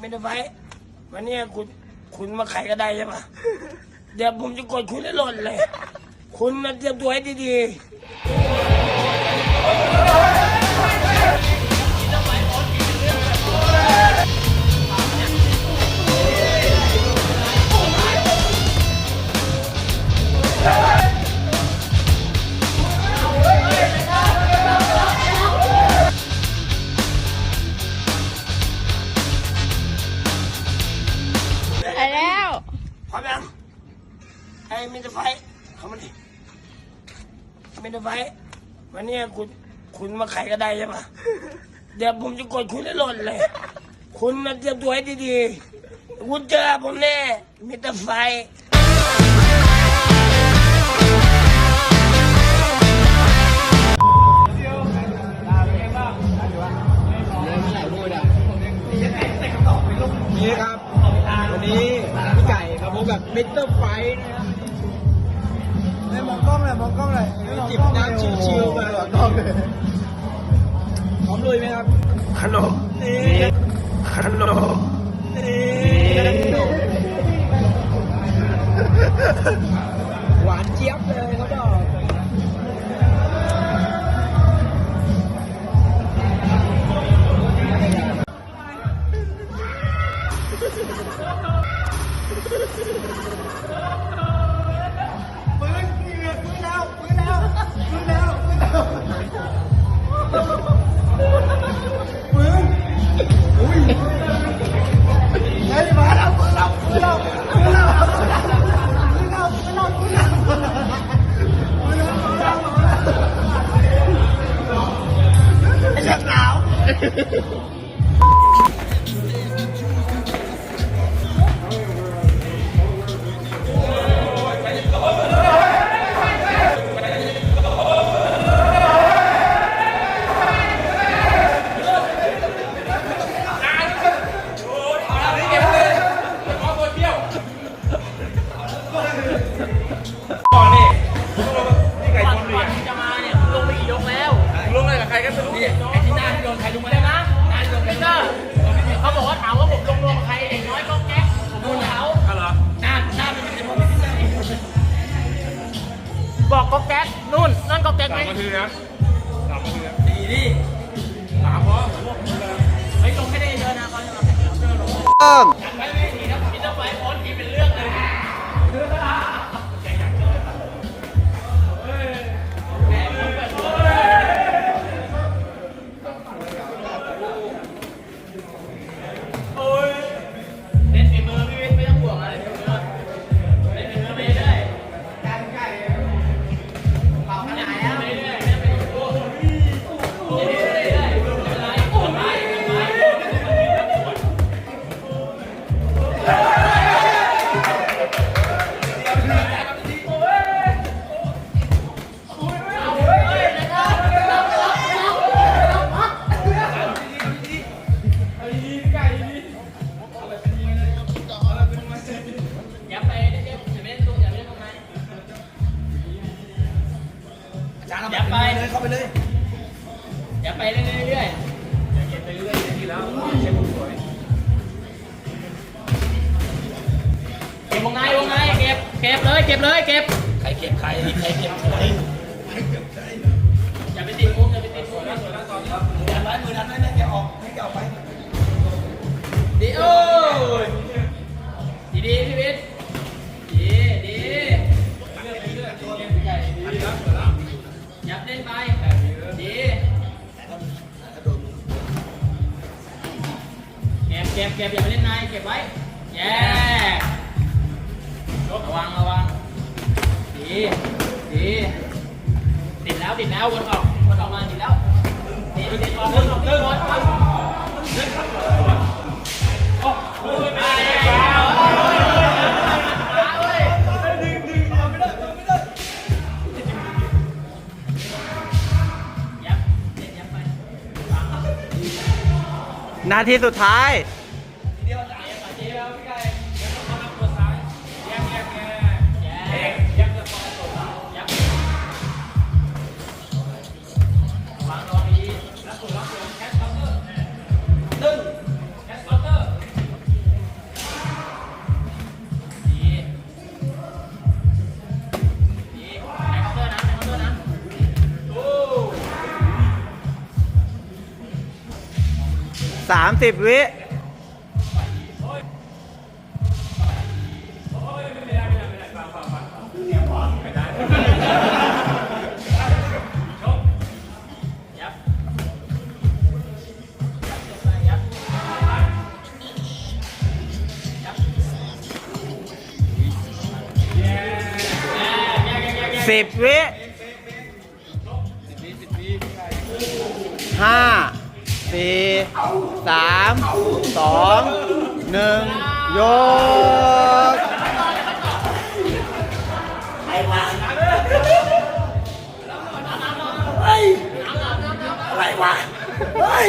ไม่ได้ไฟวันนี้คุณคุณมาไขก็ได้ใช่ปะเดี๋ยวผมจะกดคุณให้หล่นเลย คุณมาเตรียมตัวให้ดีๆ เขามาดิมิสเตอร์ไฟวันนี้คุณคุณมาไขก็ได้ใช่ปะเดี๋ยวผมจะกดคุณให้หล่นเลย คุณมาเตรียมตัวให้ดีๆ คุณเจอผมแน่มิเตอร์ไฟนี่ครับ วันนี้พี่ไก่มาพบกับมิสเตอร์ไฟนะครับ เลยมองกล้องเลยมองกล้องเลยจิบน้ำชิวๆมามองกล้องเลยพร้อมลุยไหมครับ ขนมนี่ขนมนี่หวานเจี๊ยบเลย น้าที่โดนใครลงมาแล้วนะหน้าที่โดนใครลงมาเขาบอกว่าถามว่าผมลงรวมกับใครไอ้น้อยก็แก๊กผมโดนเขาเหรอหน้าหน้าเป็นเป็นบอกก็แก๊กนู่นนั่นก็แก๊กไหมสามนาทีนะสามนาทีนะดีดิสามพอเฮ้ยลงให้ได้เยอะนะเขาจะมาเป็นเรื่อง อย่าไปเลยเข้าไปเลย อย่าไปเรื่อยๆเรื่อยๆอย่าเก็บไปเรื่อยๆทีแล้วเช็คสวยเก็บวงในวงในเก็บเก็บเลยเก็บเลยเก็บใครเก็บใครใครเก็บใครอย่าไปติดมุมอย่าไปติดมุมนะสวยนะตอนนี้ดันไว้มือดันไว้ให้แกออกให้แกออกไปดีโอ้ ก็บเก็บเก็บอย่าไปเล่นในเก็บไว้แย่ระวังระวังดีดีติดแล้วติดแล้ววนออกวนออกมาติดแล้วดีดีออกวนออกวนออกนาทีสุดท้าย สามสิบวิสิบวิห้า สี่สามสองหนึ่งยกไอ้วะเฮ้ยอะไรวะเฮ้